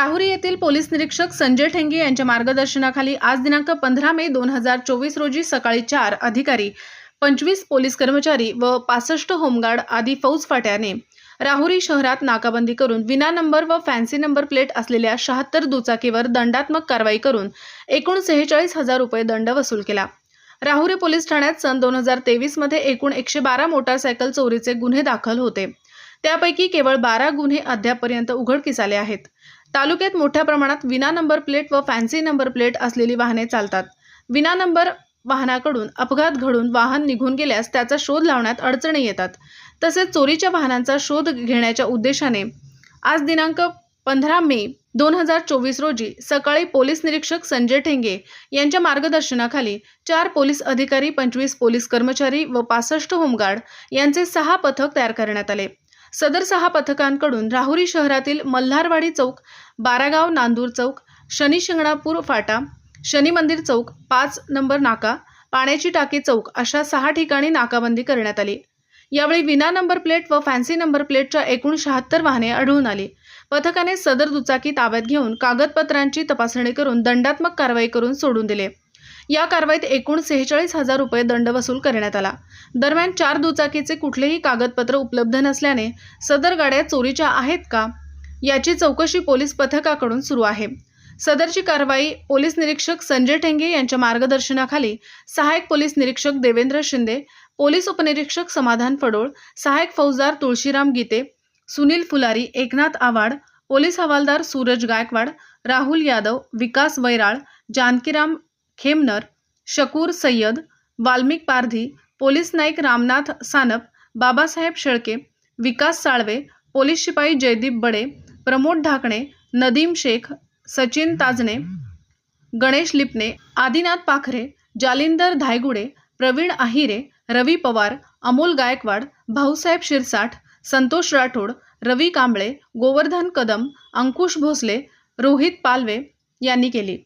राहुरी येथील पोलीस निरीक्षक संजय ठेंगे यांच्या मार्गदर्शनाखाली आज दिनांक पंधरा मे दोन हजार चोवीस रोजी सकाळी चार अधिकारी पंचवीस पोलीस कर्मचारी व पासष्ट होमगार्ड आदी फौज फाट्याने राहुरी शहरात नाकाबंदी करून विना नंबर व फॅन्सी नंबर प्लेट असलेल्या शहात्तर दुचाकीवर दंडात्मक कारवाई करून एकूण सेहेचाळीस हजार रुपये दंड वसूल केला. राहुरी पोलीस ठाण्यात सन दोन हजार तेवीसमध्ये एकूण एकशे बारा मोटारसायकल चोरीचे गुन्हे दाखल होते. त्यापैकी केवळ बारा गुन्हे अद्यापपर्यंत उघडकीस आले आहेत. तालुक्यात मोठ्या प्रमाणात विना नंबर प्लेट व फॅन्सी नंबर प्लेट असलेली वाहने चालतात. विना नंबर वाहनाकडून अपघात घडून वाहन निघून गेल्यास त्याचा शोध लावण्यात अडचणी येतात. तसेच चोरीच्या वाहनांचा शोध घेण्याच्या उद्देशाने आज दिनांक पंधरा मे दोन हजार चोवीस रोजी सकाळी पोलीस निरीक्षक संजय ठेंगे यांच्या मार्गदर्शनाखाली चार पोलीस अधिकारी पंचवीस पोलीस कर्मचारी व पासष्ट होमगार्ड यांचे सहा पथक तयार करण्यात आले. सदर सहा पथकांकडून राहुरी शहरातील मल्हारवाडी चौक बारागाव नांदूर चौक शनी शिंगणापूर फाटा शनी मंदिर चौक पाच नंबर नाका पाण्याची टाकी चौक अशा सहा ठिकाणी नाकाबंदी करण्यात आली. यावेळी विना नंबर प्लेट व फॅन्सी नंबर प्लेटच्या एकूण शहात्तर वाहने आढळून आली. पथकाने सदर दुचाकी ताब्यात घेऊन कागदपत्रांची तपासणी करून दंडात्मक कारवाई करून सोडून दिले. या कारवाईत एकूण सेहेचाळीस हजार रुपये दंड वसूल करण्यात आला. दरम्यान चार दुचाकीचे कुठलेही कागदपत्र उपलब्ध नसल्याने सदर गाड्या चोरीच्या आहेत का याची चौकशी पोलीस पथकाकडून सुरू आहे. सदरची कारवाई पोलीस निरीक्षक संजय ठेंगे यांच्या मार्गदर्शनाखाली सहायक पोलीस निरीक्षक देवेंद्र शिंदे पोलीस उपनिरीक्षक समाधान फडोळ सहायक फौजदार तुळशीराम गीते सुनील फुलारी एकनाथ आवाड पोलीस हवालदार सूरज गायकवाड राहुल यादव विकास वैराळ जानकीराम खेमनर शकूर सय्यद वाल्मिक पारधी पोलीस नाईक रामनाथ सानप बाबासाहेब शेळके विकास साळवे पोलीस शिपाई जयदीप बडे प्रमोद ढाकणे नदीम शेख सचिन ताजणे गणेश लिपणे आदिनाथ पाखरे जालिंदर धायगुडे प्रवीण आहिरे रवी पवार अमोल गायकवाड भाऊसाहेब शिरसाठ संतोष राठोड रवी कांबळे गोवर्धन कदम अंकुश भोसले रोहित पालवे यांनी केली.